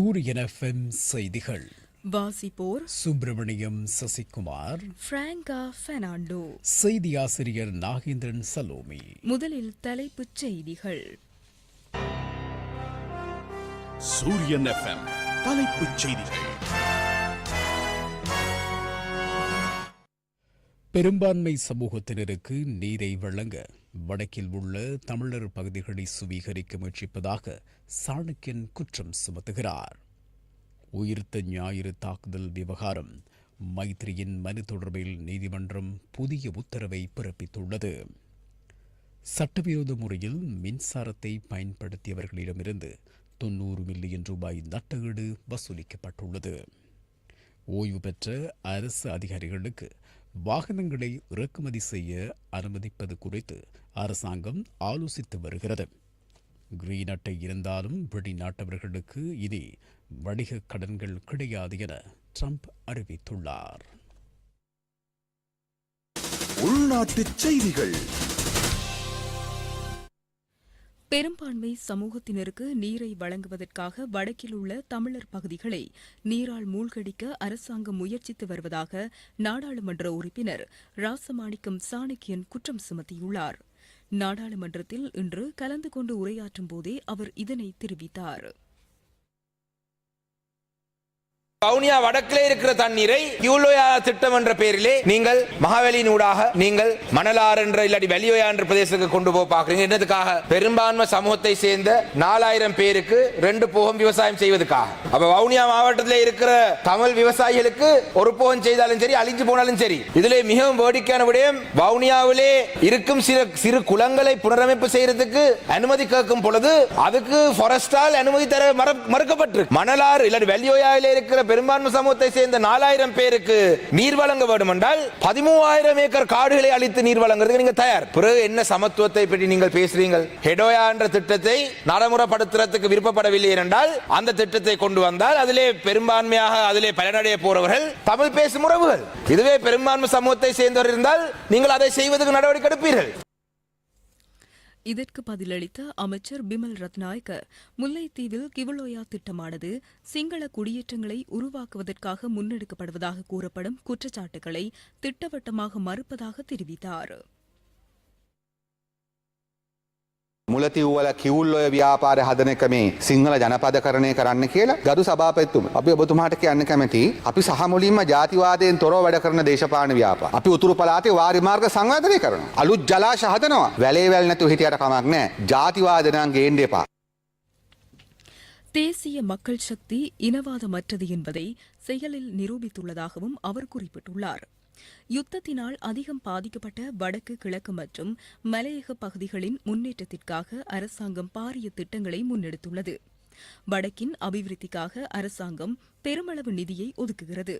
சூரியன் எஃப்எம் செய்திகள். வாசிப்போர் சுப்பிரமணியம் சசிகுமார். பிராங்கா பெர்னாண்டோ. செய்தி ஆசிரியர் நாகேந்திரன் சலோமி. முதலில் தலைப்புச் செய்திகள். சூரியன் எஃப்எம் தலைப்புச் செய்திகள். பெரும்பான்மை சமூகத்தினருக்கு நீரை வழங்க வடக்கில் உள்ள தமிழர் பகுதிகளை சுவீகரிக்க முயற்சிப்பதாக சாணக்கியன் குற்றம் சுமத்துகிறார். உயிர்த்த ஞாயிறு தாக்குதல் விவகாரம் மைத்ரியின் மனு தொடர்பில் நீதிமன்றம் புதிய உத்தரவை பிறப்பித்துள்ளது. சட்டவிரோத முறையில் மின்சாரத்தை பயன்படுத்தியவர்களிடமிருந்து தொன்னூறு மில்லியன் ரூபாய் நட்டஈடு வசூலிக்கப்பட்டுள்ளது. ஓய்வு பெற்ற அரசு அதிகாரிகளுக்கு வாகனங்களை இறக்குமதி செய்ய அனுமதிப்பது குறித்து அரசாங்கம் ஆலோசித்து வருகிறது. கிரீன் அட்டை இருந்தாலும் வெளிநாட்டவர்களுக்கு இனி வணிக கடன்கள் கிடையாது என ட்ரம்ப் அறிவித்துள்ளார். உள்நாட்டு செய்திகள். பெரும்பான்மை சமூகத்தினருக்கு நீரை வழங்குவதற்காக வடக்கில் உள்ள தமிழர் பகுதிகளை நீரால் மூழ்கடிக்க அரசாங்கம் முயற்சித்து வருவதாக நாடாளுமன்ற உறுப்பினர் ராசமாணிக்கம் சாணக்கியன் குற்றம் சுமத்தியுள்ளார். நாடாளுமன்றத்தில் இன்று கலந்து கொண்டு உரையாற்றும் போதே அவர் இதனை தெரிவித்தார். வவுனியா வடக்கிலே இருக்கிற தண்ணீரை யூலோயா திட்டம் என்ற பெயரிலே நீங்கள் மகாவெளியின் ஊடாக நீங்கள் மணலாறு என்ற இல்லாட்டி வெளியோயா என்ற பிரதேசத்துக்கு கொண்டு போக பார்க்குறீங்க. என்னதுக்காக? பெரும்பான்மை சமூகத்தை சேர்ந்த நாலாயிரம் பேருக்கு ரெண்டு போகம் விவசாயம் செய்வதற்காக. அப்ப வவுனியா மாவட்டத்தில் இருக்கிற தமிழ் விவசாயிகளுக்கு ஒரு போகம் செய்தாலும் சரி அழிஞ்சு போனாலும் சரி இதுல மிகவும் வேடிக்கையான விடயம் வவுனியாவிலே இருக்கும் சிறு சிறு குளங்களை புனரமைப்பு செய்யறதுக்கு அனுமதி கேட்கும் பொழுது அதுக்கு ஃபாரஸ்டால் அனுமதி தர மற- மறுக்கப்பட்டிருக்கு. மணலாறு இல்லாட்டி வெள்ளியோயாவிலே இருக்கிற பெரும்பான்மை சமூகத்தை சேர்ந்த நாலாயிரம் பேருக்கு நீர் வழங்க வேண்டும் என்றால் பதிமூவாயிரம் ஏக்கர் காடுகளை அழித்து நீர் வழங்குறதுக்கு நீங்க தயார். பிறகு என்ன சமத்துவத்தை பற்றி நீங்கள் பேசுறீங்கள்? ஹெடோயா என்ற திட்டத்தை நடைமுறைப்படுத்துறதுக்கு விருப்பப்படவில்லை என்றால் அந்த திட்டத்தை கொண்டு வந்தால் அதிலே பெரும்பான்மையாக அதிலே பலனடைய போறவர்கள் தமிழ் பேசும் உறவுகள். இதுவே பெரும்பான்மை சமூகத்தை சேர்ந்தவர் இருந்தால் நீங்கள் அதை செய்வதற்கு நடவடிக்கை எடுப்பீர்கள். இதற்கு பதிலளித்த அமைச்சர் பிமல் ரத்நாயக்க முல்லைத்தீவில் கிவலோயா திட்டமானது சிங்கள குடியேற்றங்களை உருவாக்குவதற்காக முன்னெடுக்கப்படுவதாக கூறப்படும் குற்றச்சாட்டுகளை திட்டவட்டமாக மறுப்பதாக தெரிவித்தார். මුලතිව්වල කිවුල්ලොය ව්‍යාපාර හදන එක මේ සිංහල ජනපදකරණය කරන්න කියලා ගරු සභාපත්තුම අපි ඔබතුමාට කියන්න කැමති අපි සහමුලින්ම ජාතිවාදයෙන් තොරව වැඩ කරන දේශපාන ව්‍යාපා අපි උතුරු පලාතේ වාරිමාර්ග සංවර්ධනය කරන අලුත් ජලා ශහදනවා වැලේවැල් නැතු හිටියට කමක් නෑ ජාතිවාදනයන් ගේන්ඩ එපා தேசிய மக்கள் சக்தி இனவாதமற்றது என்பதை செயலில் நிரூபித்துள்ளதாகவும் அவர் குறிப்பிட்டுள்ளார் யுத்தத்தினால் அதிகம் பாதிக்கப்பட்ட வடக்கு கிழக்கு மற்றும் மலையக பகுதிகளின் முன்னேற்றத்திற்காக அரசாங்கம் பாரிய திட்டங்களை முன்னெடுத்துள்ளது. வடக்கின் அபிவிருத்திக்காக அரசாங்கம் பெருமளவு நிதியை ஒதுக்குகிறது.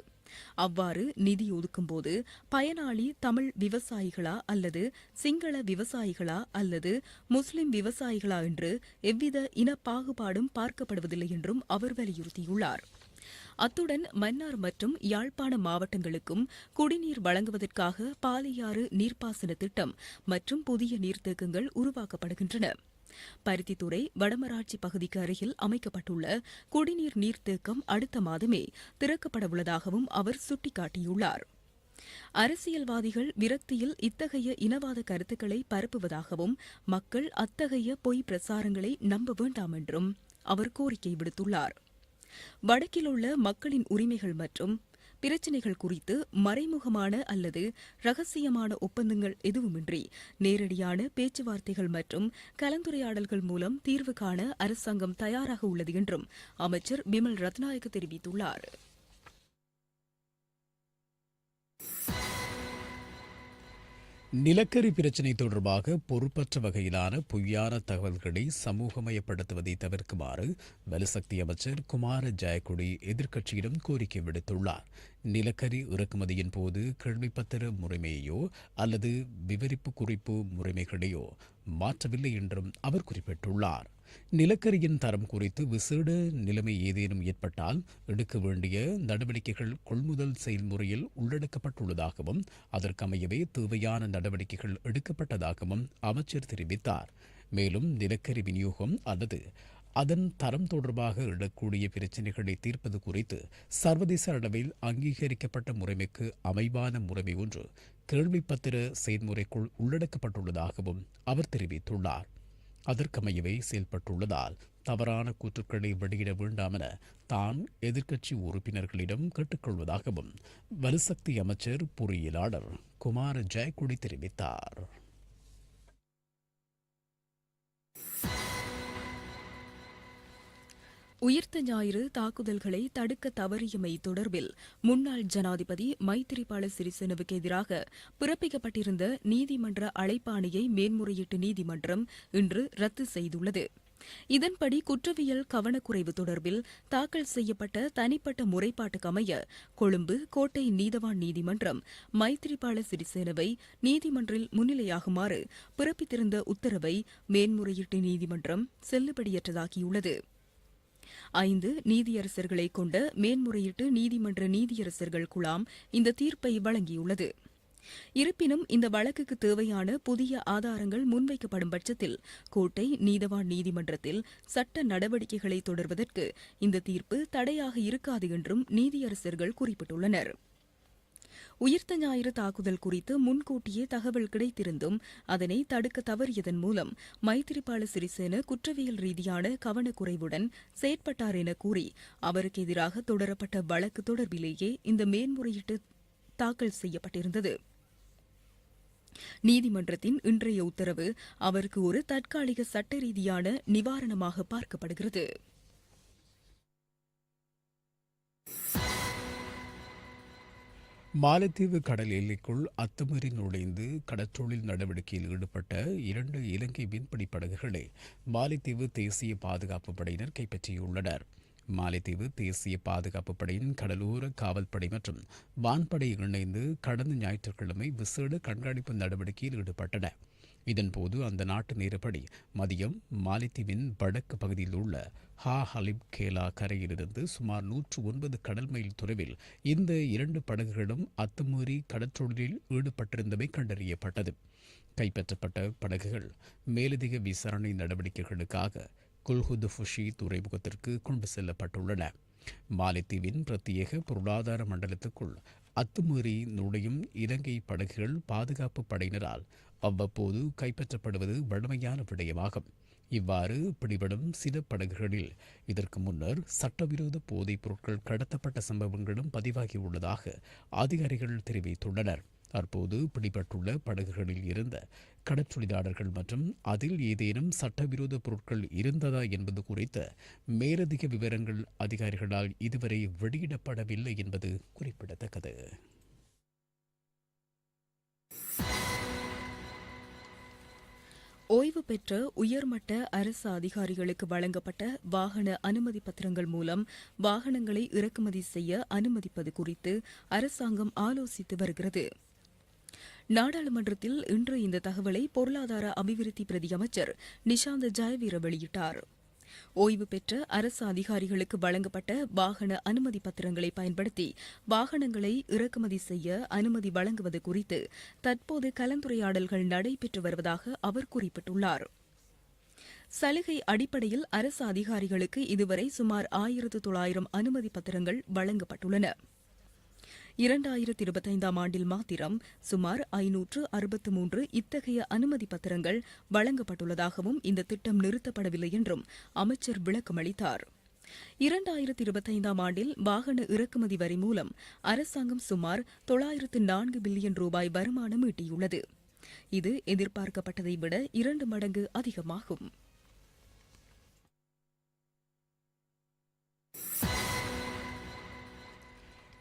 அவ்வாறு நிதி ஒதுக்கும்போது பயனாளி தமிழ் விவசாயிகளா அல்லது சிங்கள விவசாயிகளா அல்லது முஸ்லிம் விவசாயிகளா என்று எவ்வித இன பாகுபாடும் பார்க்கப்படுவதில்லை என்றும் அவர் வலியுறுத்தியுள்ளார். அத்துடன் மன்னார் மற்றும் யாழ்ப்பாண மாவட்டங்களுக்கும் குடிநீர் வழங்குவதற்காக பாலியாறு நீர்ப்பாசன திட்டம் மற்றும் புதிய நீர்த்தேக்கங்கள் உருவாக்கப்படுகின்றன. பருத்தித்துறை வடமராட்சி பகுதிக்கு அருகில் அமைக்கப்பட்டுள்ள குடிநீர் நீர்த்தேக்கம் அடுத்த மாதமே திறக்கப்படவுள்ளதாகவும் அவர் சுட்டிக்காட்டியுள்ளார். அரசியல்வாதிகள் விரக்தியில் இத்தகைய இனவாத கருத்துக்களை பரப்புவதாகவும் மக்கள் அத்தகைய பொய் பிரசாரங்களை நம்ப வேண்டாம் என்றும் அவர் கோரிக்கை விடுத்துள்ளார். வடக்கில் உள்ள மக்களின் உரிமைகள் மற்றும் பிரச்சினைகள் குறித்து மறைமுகமான அல்லது ரகசியமான ஒப்பந்தங்கள் எதுவுமின்றி நேரடியான பேச்சுவார்த்தைகள் மற்றும் கலந்துரையாடல்கள் மூலம் தீர்வு காண அரசாங்கம் தயாராக உள்ளது என்றும் அமைச்சர் பிமல் ரத்நாயக் தெரிவித்துள்ளார். நிலக்கரி பிரச்சினை தொடர்பாக பொறுப்பற்ற வகையிலான பொய்யான தகவல்களை சமூகமயப்படுத்துவதை தவிர்க்குமாறு வலுசக்தி அமைச்சர் குமார ஜெயக்குடி எதிர்க்கட்சியிடம் கோரிக்கை விடுத்துள்ளார். நிலக்கரி இறக்குமதியின் போது கேள்விப்பத்திர முறைமையோ அல்லது விவரிப்பு குறிப்பு முறைமைகளையோ மாற்றவில்லை என்றும் அவர் குறிப்பிட்டுள்ளார். நிலக்கரியின் தரம் குறித்து விசேட நிலைமை ஏதேனும் ஏற்பட்டால் எடுக்க வேண்டிய நடவடிக்கைகள் கொள்முதல் செயல்முறையில் உள்ளடக்கப்பட்டுள்ளதாகவும் அதற்கமையவே தேவையான நடவடிக்கைகள் எடுக்கப்பட்டதாகவும் அமைச்சர் தெரிவித்தார். மேலும் நிலக்கரி விநியோகம் அல்லது அதன் தரம் தொடர்பாக எழக்கூடிய பிரச்சினைகளை தீர்ப்பது குறித்து சர்வதேச அளவில் அங்கீகரிக்கப்பட்ட முறைமைக்கு அமைவான முறைமை ஒன்று கேள்விப்பத்திர செயல்முறைக்குள் உள்ளடக்கப்பட்டுள்ளதாகவும் அவர் தெரிவித்துள்ளார். அதற்கமையவே செயல்பட்டுள்ளதால் தவறான கூற்றுக்களை வெளியிட வேண்டாம் என தான் எதிர்க்கட்சி உறுப்பினர்களிடம் கேட்டுக்கொள்வதாகவும் வலுசக்தி அமைச்சர் பொறியியலாளர் குமார் ஜெயக்குடி தெரிவித்தார். உயிர்த்த ஞாயிறு தாக்குதல்களை தடுக்க தவறியமை தொடர்பில் முன்னாள் ஜனாதிபதி மைத்திரிபால சிறிசேனவுக்கு எதிராக பிறப்பிக்கப்பட்டிருந்த நீதிமன்ற அழைப்பாணையை மேன்முறையீட்டு நீதிமன்றம் இன்று ரத்து செய்துள்ளது. இதன்படி குற்றவியல் கவனக்குறைவு தொடர்பில் தாக்கல் செய்யப்பட்ட தனிப்பட்ட முறைப்பாட்டுக்கமைய கொழும்பு கோட்டை நீதவான் நீதிமன்றம் மைத்திரிபால சிறிசேனவை நீதிமன்றில் முன்னிலையாகுமாறு பிறப்பித்திருந்த உத்தரவை மேன்முறையீட்டு நீதிமன்றம் செல்லுபடியற்றதாக்கியுள்ளது. ஐந்து நீதியரசர்களை கொண்ட மேன்முறையீட்டு நீதிமன்ற நீதியரசர்கள் குழாம் இந்த தீர்ப்பை வழங்கியுள்ளது. இருப்பினும் இந்த வழக்குக்கு தேவையான புதிய ஆதாரங்கள் முன்வைக்கப்படும் பட்சத்தில் கோட்டை நீதவான் நீதிமன்றத்தில் சட்ட நடவடிக்கைகளை தொடர்வதற்கு இந்த தீர்ப்பு தடையாக இருக்காது என்றும் நீதியரசர்கள் குறிப்பிட்டுள்ளனர். உயிர்த்த ஞாயிறு தாக்குதல் குறித்து முன்கூட்டியே தகவல் கிடைத்திருந்தும் அதனை தடுக்க தவறியதன் மூலம் மைத்திரிபால சிறிசேன குற்றவியல் ரீதியான கவனக்குறைவுடன் செயற்பட்டார் என கூறி அவருக்கு எதிராக தொடரப்பட்ட வழக்கு தொடர்பிலேயே இந்த மேன்முறையீட்டு தாக்கல் செய்யப்பட்டிருந்தது. நீதிமன்றத்தின் இன்றைய உத்தரவு அவருக்கு ஒரு தற்காலிக சட்ட ரீதியான நிவாரணமாக பார்க்கப்படுகிறது. மாலத்தீவு கடல் எல்லைக்குள் அத்துமீறி நுழைந்து கடற்றொழில் நடவடிக்கையில் ஈடுபட்ட இரண்டு இலங்கை மீன்பிடி படகுகளை மாலத்தீவு தேசிய பாதுகாப்பு படையினர் கைப்பற்றியுள்ளனர். மாலைத்தீவு தேசிய பாதுகாப்பு படையின் கடலோர காவல்படை மற்றும் வான்படை இணைந்து கடந்த ஞாயிற்றுக்கிழமை விசேட கண்காணிப்பு நடவடிக்கையில் ஈடுபட்டன. இதன்போது அந்த நாட்டு நேரப்படி மதியம் மாலித்தீவின் வடக்கு பகுதியில் உள்ள ஹா ஹலிப் கேலா கரையிலிருந்து சுமார் நூற்று ஒன்பது கடல் மைல் தொலைவில் இந்த இரண்டு படகுகளும் அத்துமீறி கடற்றொழிலில் ஈடுபட்டிருந்தமை கண்டறியப்பட்டது. கைப்பற்றப்பட்ட படகுகள் மேலதிக விசாரணை நடவடிக்கைகளுக்காக குல்ஹுத் ஃபுஷி துறைமுகத்திற்கு கொண்டு செல்லப்பட்டுள்ளன. மாலைத்தீவின் பிரத்யேக பொருளாதார மண்டலத்துக்குள் அத்துமீறி நுழையும் இலங்கை படகுகள் பாதுகாப்பு படையினரால் அவ்வப்போது கைப்பற்றப்படுவது வழமையான விடயமாகும். இவ்வாறு பிடிபடும் சில படகுகளில் இதற்கு முன்னர் சட்டவிரோத போதைப் பொருட்கள் கடத்தப்பட்ட சம்பவங்களும் பதிவாகியுள்ளதாக அதிகாரிகள் தெரிவித்துள்ளனர். தற்போது பிடிபட்டுள்ள படகுகளில் இருந்த கடற்றொழிலாளர்கள் மற்றும் அதில் ஏதேனும் சட்டவிரோத பொருட்கள் இருந்ததா என்பது குறித்த மேலதிக விவரங்கள் அதிகாரிகளால் இதுவரை வெளியிடப்படவில்லை என்பது குறிப்பிடத்தக்கது. ஓய்வு பெற்ற உயர்மட்ட அரசு அதிகாரிகளுக்கு வழங்கப்பட்ட வாகன அனுமதி பத்திரங்கள் மூலம் வாகனங்களை இறக்குமதி செய்ய அனுமதிப்பது குறித்து அரசாங்கம் ஆலோசித்து வருகிறது. நாடாளுமன்றத்தில் இன்று இந்த தகவலை பொருளாதார அபிவிருத்தி பிரதி அமைச்சர் நிஷாந்த் ஜெயவீர வெளியிட்டார். ஓய்வு பெற்ற அரசு அதிகாரிகளுக்கு வழங்கப்பட்ட வாகன அனுமதி பத்திரங்களை பயன்படுத்தி வாகனங்களை இறக்குமதி செய்ய அனுமதி வழங்குவது குறித்து தற்போது கலந்துரையாடல்கள் நடைபெற்று வருவதாக அவர் குறிப்பிட்டுள்ளார். சலுகை அடிப்படையில் அரசு அதிகாரிகளுக்கு இதுவரை சுமார் ஆயிரத்து தொள்ளாயிரம் அனுமதி பத்திரங்கள் வழங்கப்பட்டுள்ளன. இரண்டாயிரத்தி இருபத்தைந்தாம் ஆண்டில் மாத்திரம் சுமார் ஐநூற்று அறுபத்து மூன்று இத்தகைய அனுமதி பத்திரங்கள் வழங்கப்பட்டுள்ளதாகவும் இந்த திட்டம் நிறுத்தப்படவில்லை என்றும் அமைச்சர் விளக்கமளித்தார் இரண்டாயிரத்தி இருபத்தைந்தாம் ஆண்டில் வாகன இறக்குமதி வரி மூலம் அரசாங்கம் சுமார் தொள்ளாயிரத்து நான்கு பில்லியன் ரூபாய் வருமானம் ஈட்டியுள்ளது. இது எதிர்பார்க்கப்பட்டதை விட இரண்டு மடங்கு அதிகமாகும்.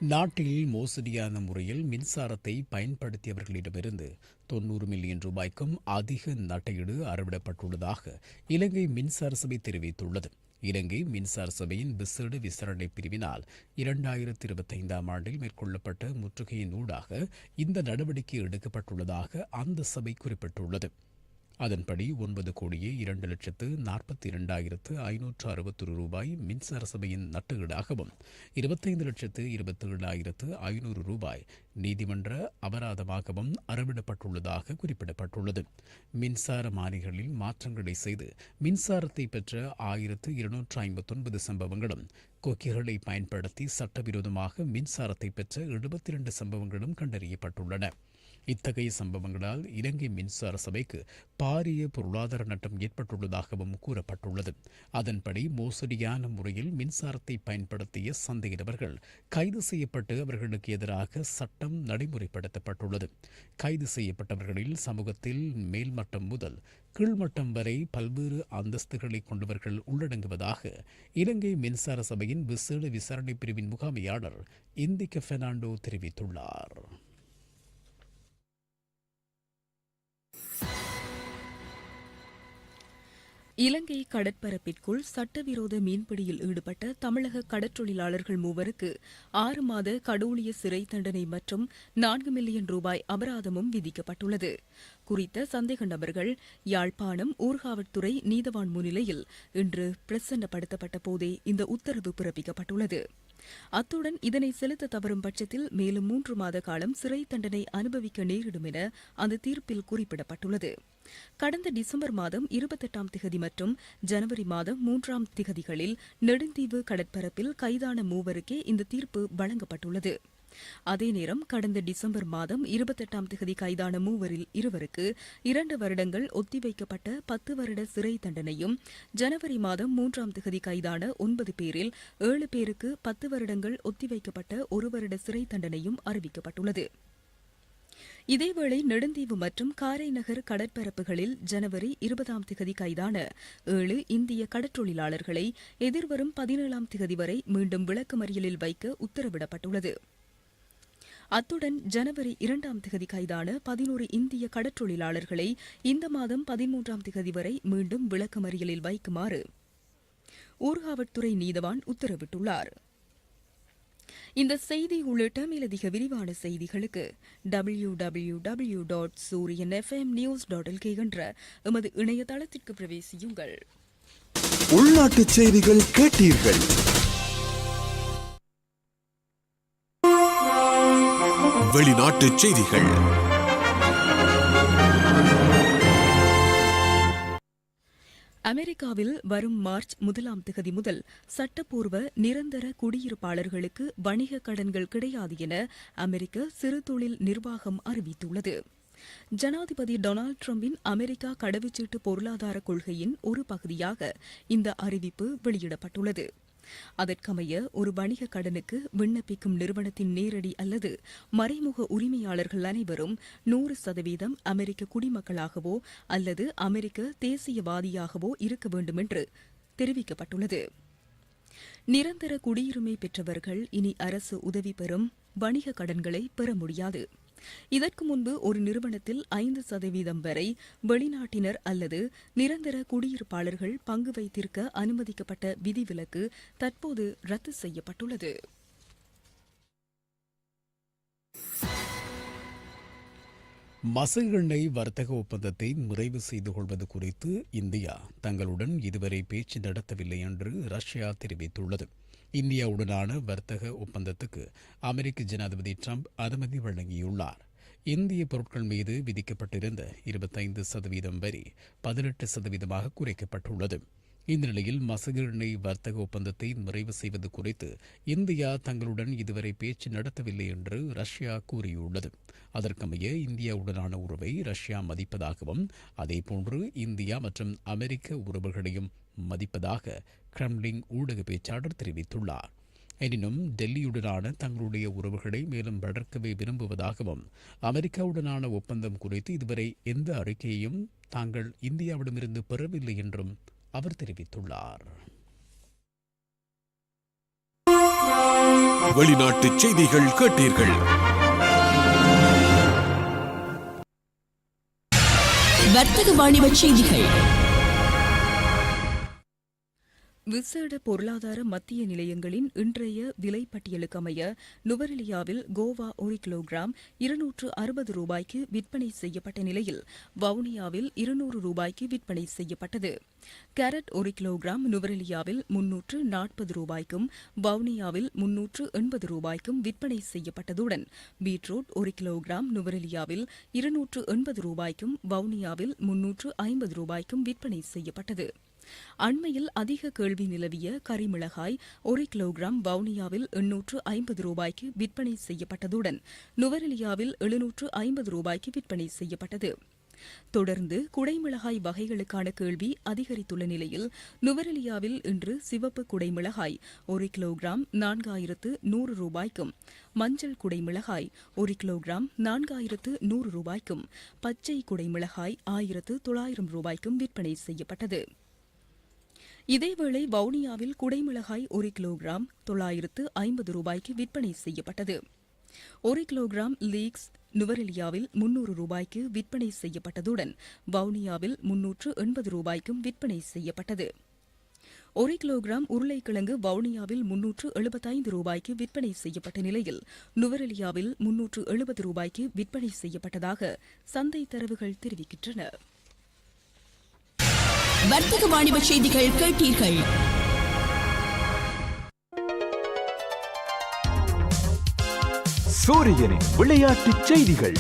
நாட்டில் மோசடியான முறையில் மின்சாரத்தை பயன்படுத்தியவர்களிடமிருந்து தொன்னூறு மில்லியன் ரூபாய்க்கும் அதிக நட்டையீடு அறவிடப்பட்டுள்ளதாக இலங்கை மின்சார சபை தெரிவித்துள்ளது. இலங்கை மின்சார சபையின் விசேட விசாரணை பிரிவினால் இரண்டாயிரத்தி இருபத்தைந்தாம் ஆண்டில் மேற்கொள்ளப்பட்ட முற்றுகையின் ஊடாக இந்த நடவடிக்கை எடுக்கப்பட்டுள்ளதாக அந்த சபை குறிப்பிட்டுள்ளது. அதன்படி ஒன்பது கோடியே இரண்டு லட்சத்து நாற்பத்தி இரண்டாயிரத்து ஐநூற்று அறுபத்தொரு ரூபாய் மின்சார சபையின் நட்டுகீடாகவும் இருபத்தைந்து லட்சத்து இருபத்தி ஏழாயிரத்து ஐநூறு ரூபாய் நீதிமன்ற அபராதமாகவும் அறவிடப்பட்டுள்ளதாக குறிப்பிடப்பட்டுள்ளது. மின்சார மானிகளில் மாற்றங்களை செய்து மின்சாரத்தை பெற்ற ஆயிரத்து இருநூற்று ஐம்பத்தொன்பது சம்பவங்களும் கொக்கிகளை பயன்படுத்தி சட்டவிரோதமாக மின்சாரத்தை பெற்ற எழுபத்தி இரண்டு சம்பவங்களும் கண்டறியப்பட்டுள்ளன. இத்தகைய சம்பவங்களால் இலங்கை மின்சார சபைக்கு பாரிய பொருளாதார நட்டம் ஏற்பட்டுள்ளதாகவும் கூறப்பட்டுள்ளது. அதன்படி மோசடியான முறையில் மின்சாரத்தை பயன்படுத்திய சந்தேக நபர்கள் கைது செய்யப்பட்டு அவர்களுக்கு எதிராக சட்டம் நடைமுறைப்படுத்தப்பட்டுள்ளது. கைது செய்யப்பட்டவர்களில் சமூகத்தில் மேல்மட்டம் முதல் கீழ்மட்டம் வரை பல்வேறு அந்தஸ்துகளை கொண்டவர்கள் உள்ளடங்குவதாக இலங்கை மின்சார சபையின் விசேட விசாரணை பிரிவின் முகாமையாளர் இந்திக பெர்னாண்டோ தெரிவித்துள்ளார். இலங்கை கடற்பரப்பிற்குள் சட்டவிரோத மீன்பிடியில் ஈடுபட்ட தமிழக கடற்றொழிலாளர்கள் மூவருக்கு ஆறு மாத கடூழிய சிறை தண்டனை மற்றும் நான்கு மில்லியன் ரூபாய் அபராதமும் விதிக்கப்பட்டுள்ளது. குறித்த சந்தேக நபர்கள் யாழ்ப்பாணம் ஊர்காவற்துறை நீதவான் முன்னிலையில் இன்று பிரசன்னப்படுத்தப்பட்ட போதே இந்த உத்தரவு பிறப்பிக்கப்பட்டுள்ளது. அத்துடன் இதனை செலுத்த தவறும் பட்சத்தில் மேலும் மூன்று மாத காலம் சிறை தண்டனை அனுபவிக்க நேரிடும் என அந்த தீர்ப்பில் குறிப்பிடப்பட்டுள்ளது. கடந்த டிசம்பர் மாதம் இருபத்தெட்டாம் திகதி மற்றும் ஜனவரி மாதம் மூன்றாம் திகதிகளில் நெடுந்தீவு கடற்பரப்பில் கைதான மூவருக்கே இந்த தீர்ப்பு வழங்கப்பட்டுள்ளது. அதே நேரம் கடந்த டிசம்பர் மாதம் இருபத்தெட்டாம் திகதி கைதான மூவரில் இருவருக்கு இரண்டு வருடங்கள் ஒத்திவைக்கப்பட்ட பத்து வருட சிறை தண்டனையும் ஜனவரி மாதம் மூன்றாம் திகதி கைதான ஒன்பது பேரில் ஏழு பேருக்கு பத்து வருடங்கள் ஒத்திவைக்கப்பட்ட ஒரு வருட சிறை தண்டனையும் அறிவிக்கப்பட்டுள்ளது. இதேவேளை நெடுந்தீவு மற்றும் காரைநகர் கடற்பரப்புகளில் ஜனவரி இருபதாம் திகதி கைதான ஏழு இந்திய கடற்றொழிலாளர்களை எதிர்வரும் பதினேழாம் திகதி வரை மீண்டும் விளக்கமறியலில் வைக்க உத்தரவிடப்பட்டுள்ளது. அத்துடன் ஜனவரி இரண்டாம் திகதி கைதான பதினோரு இந்திய கடற்றொழிலாளர்களை இந்த மாதம் பதிமூன்றாம் திகதி வரை மீண்டும் விளக்கமறியலில் வைக்குமாறு ஊர்காவற்துறை நீதவான் உத்தரவிட்டுள்ளார். இந்த செய்தி உள்ளிட்ட மேலதிக விரிவான செய்திகளுக்கு W W W dot Sooriyan FM news dot LK என்ற எமது இணையதளத்திற்கு பிரவேசியுங்கள். உள்நாட்டு செய்திகள் கேட்டீர்கள். வெளிநாட்டு செய்திகள். அமெரிக்காவில் வரும் மார்ச் முதலாம் திகதி முதல் சட்டப்பூர்வ நிரந்தர குடியிருப்பாளர்களுக்கு வணிக கடன்கள் கிடையாது என அமெரிக்க சிறு தொழில் நிர்வாகம் அறிவித்துள்ளது. ஜனாதிபதி டொனால்டு டிரம்பின் அமெரிக்கா கடவுச்சீட்டு பொருளாதார கொள்கையின் ஒரு பகுதியாக இந்த அறிவிப்பு வெளியிடப்பட்டுள்ளது. அதற்கமைய ஒரு வணிக கடனுக்கு விண்ணப்பிக்கும் நிறுவனத்தின் நேரடி அல்லது மறைமுக உரிமையாளர்கள் அனைவரும் நூறு சதவீதம் அமெரிக்க குடிமக்களாகவோ அல்லது அமெரிக்க தேசியவாதியாகவோ இருக்க வேண்டும் என்று தெரிவிக்கப்பட்டுள்ளது. நிரந்தர குடியுரிமை பெற்றவர்கள் இனி அரசு உதவி பெறும் வணிக கடன்களை பெற முடியாது. இதற்கு முன்பு ஒரு நிறுவனத்தில் ஐந்து சதவீதம் வரை வெளிநாட்டினர் அல்லது நிரந்தர குடியிருப்பாளர்கள் பங்கு வைத்திருக்க அனுமதிக்கப்பட்ட விதிவிலக்கு தற்போது ரத்து செய்யப்பட்டுள்ளது. மசகு எண்ணெய் வர்த்தக ஒப்பந்தத்தை நிறைவு செய்து கொள்வது குறித்து இந்தியா தங்களுடன் இதுவரை பேச்சு நடத்தவில்லை என்று ரஷ்யா தெரிவித்துள்ளது. இந்தியாவுடனான வர்த்தக ஒப்பந்தத்துக்கு அமெரிக்க ஜனாதிபதி ட்ரம்ப் அனுமதி வழங்கியுள்ளார். இந்திய பொருட்கள் மீது விதிக்கப்பட்டிருந்த இருபத்தைந்து சதவீதம் வரி பதினெட்டு சதவீதமாக குறைக்கப்பட்டுள்ளது. இந்த நிலையில் மசகு எண்ணெய் வர்த்தக ஒப்பந்தத்தை நிறைவு செய்வது குறித்து இந்தியா தங்களுடன் இதுவரை பேச்சு நடத்தவில்லை என்று ரஷ்யா கூறியுள்ளது. அதற்கமைய இந்தியாவுடனான உறவை ரஷ்யா மதிப்பதாகவும் அதேபோன்று இந்தியா மற்றும் அமெரிக்க உறவுகளையும் மதிப்பதாக கிரெம்லின் ஊடக பேச்சாளர் தெரிவித்துள்ளார். எனினும் டெல்லியுடனான தங்களுடைய உறவுகளை மேலும் வளர்க்கவே விரும்புவதாகவும் அமெரிக்காவுடனான ஒப்பந்தம் குறித்து இதுவரை எந்த அறிக்கையையும் தாங்கள் இந்தியாவிடமிருந்து பெறவில்லை என்றும் அவர் தெரிவித்துள்ளார். வெளிநாட்டுச் செய்திகள் கேட்டீர்கள். வர்த்தக வாணிப செய்திகள். விசேட பொருளாதார மத்திய நிலையங்களின் இன்றைய விலைப்பட்டியலுக்கமைய அமைய நுவரெலியாவில் கோவா ஒரு கிலோகிராம் இருநூற்று அறுபது ரூபாய்க்கு விற்பனை செய்யப்பட்ட நிலையில் வவுனியாவில் இருநூறு ரூபாய்க்கு விற்பனை செய்யப்பட்டது. கேரட் ஒரு கிலோகிராம் நுவரெலியாவில் முன்னூற்று நாற்பது ரூபாய்க்கும் வவுனியாவில் முன்னூற்று எண்பது ரூபாய்க்கும் விற்பனை செய்யப்பட்டதுடன் பீட்ரூட் ஒரு கிலோகிராம் நுவரெலியாவில் இருநூற்று எண்பது ரூபாய்க்கும் வவுனியாவில் முன்னூற்று ஐம்பது ரூபாய்க்கும் விற்பனை செய்யப்பட்டது. அண்மையில் அதிக கேள்வி நிலவிய கரிமிளகாய் ஒரு கிலோகிராம் வவுனியாவில் எண்ணூற்று ஐம்பது ரூபாய்க்கு விற்பனை செய்யப்பட்டதுடன் நுவரெலியாவில் எழுநூற்று ஐம்பது ரூபாய்க்கு விற்பனை செய்யப்பட்டது. தொடர்ந்து குடைமிளகாய் வகைகளுக்கான கேள்வி அதிகரித்துள்ள நிலையில் நுவரெலியாவில் இன்று சிவப்பு குடைமிளகாய் ஒரு கிலோகிராம் நான்காயிரத்து நூறு ரூபாய்க்கும் மஞ்சள் குடைமிளகாய் ஒரு கிலோகிராம் நான்காயிரத்து நூறு ரூபாய்க்கும் பச்சை குடைமிளகாய் ஆயிரத்து தொள்ளாயிரம் ரூபாய்க்கும் விற்பனை செய்யப்பட்டது. இதேவேளை வவுனியாவில் குடைமிளகாய் ஒரு கிலோகிராம் தொள்ளாயிரத்து ஐம்பது ரூபாய்க்கு விற்பனை செய்யப்பட்டது. ஒரு கிலோகிராம் லீக்ஸ் நுவரெலியாவில் முன்னூறு ரூபாய்க்கு விற்பனை செய்யப்பட்டதுடன் வவுனியாவில் முன்னூற்று எண்பது ரூபாய்க்கும் விற்பனை செய்யப்பட்டது. ஒரு கிலோகிராம் உருளைக்கிழங்கு வவுனியாவில் முன்னூற்று எழுபத்தைந்து ரூபாய்க்கு விற்பனை செய்யப்பட்ட நிலையில் நுவரெலியாவில் முன்னூற்று எழுபது ரூபாய்க்கு விற்பனை செய்யப்பட்டதாக சந்தை தரவுகள் தெரிவிக்கின்றன. வர்த்தக வாணிப செய்திகள் கேட்டீர்கள். சூரியனின் விளையாட்டுச் செய்திகள்.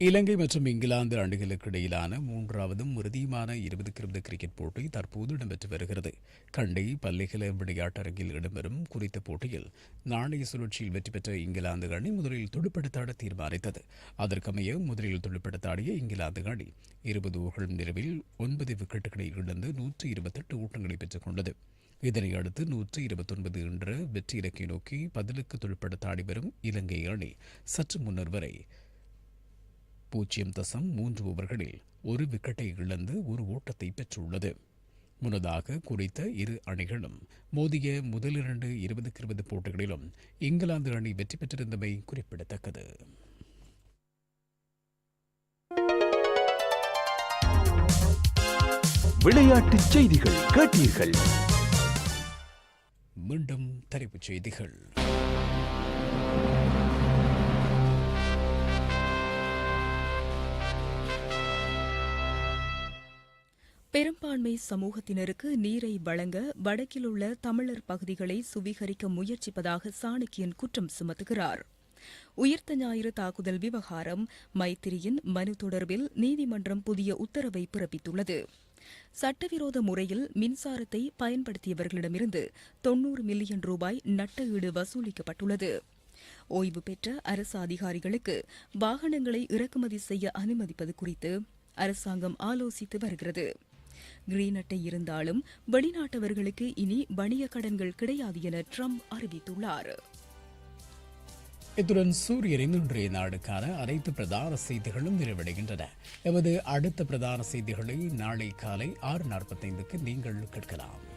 இலங்கை மற்றும் இங்கிலாந்து அணிகளுக்கு இடையிலான மூன்றாவதும் இறுதியுமான இருபதுக்கு இருபது கிரிக்கெட் போட்டி தற்போது இடம்பெற்று வருகிறது. கண்டை பள்ளிகள விளையாட்டரங்கில் இடம்பெறும் குறித்த போட்டியில் நாணய சுழற்சியில் வெற்றி பெற்ற இங்கிலாந்து அணி முதலில் துடுப்படுத்தாட தீர்மானித்தது. அதற்கமைய முதலில் துடுப்படுத்தாடிய இங்கிலாந்து அணி இருபது ஓவர்கள் நிறைவில் ஒன்பது விக்கெட்டுகளை இழந்து நூற்றி இருபத்தெட்டு ஓட்டங்களை பெற்றுக் கொண்டது இதனை அடுத்து நூற்றி இருபத்தொன்பது என்ற வெற்றி இலக்கை நோக்கி பதிலுக்கு துடுப்படுத்தாடி வரும் இலங்கை அணி சற்று முன்னர் வரை பூஜ்ஜியம் தசம் மூன்று ஓவர்களில் ஒரு விக்கெட்டை இழந்து ஒரு ஓட்டத்தை பெற்றுள்ளது. முன்னதாக குறித்த இரு அணிகளும் மோதிய முதலிரண்டு இருபதுக்கு இருபது போட்டிகளிலும் இங்கிலாந்து அணி வெற்றி பெற்றிருந்தமை குறிப்பிடத்தக்கது. விளையாட்டுச் செய்திகள் கேட்டீர்கள். மீண்டும் தலைப்புச் செய்திகள். பெரும்பான்மை சமூகத்தினருக்கு நீரை வழங்க வடக்கில் உள்ள தமிழர் பகுதிகளை சுவீகரிக்க முயற்சிப்பதாக சாணக்கியன் குற்றம் சுமத்துகிறார். உயிர்த்த ஞாயிறு தாக்குதல் விவகாரம் மைத்திரியின் மனு தொடர்பில் நீதிமன்றம் புதிய உத்தரவை பிறப்பித்துள்ளது. சட்டவிரோத முறையில் மின்சாரத்தை பயன்படுத்தியவர்களிடமிருந்து தொன்னூறு மில்லியன் ரூபாய் நட்ட ஈடு வசூலிக்கப்பட்டுள்ளது. ஓய்வு பெற்ற அரசு அதிகாரிகளுக்கு வாகனங்களை இறக்குமதி செய்ய அனுமதிப்பது குறித்து அரசாங்கம் ஆலோசித்து வருகிறது. கிரீன் அட்டை இருந்தாலும் வெளிநாட்டவர்களுக்கு இனி வணிக கடன்கள் கிடையாது என ட்ரம்ப் அறிவித்துள்ளார். இத்துடன் சூரியனின் இன்றைய நாடுக்கான அனைத்து பிரதான செய்திகளும் நிறைவடைகின்றன. எமது அடுத்த பிரதான செய்திகளை நாளை காலை ஆறு நாற்பத்தைந்துக்கு நீங்கள் கேட்கலாம்.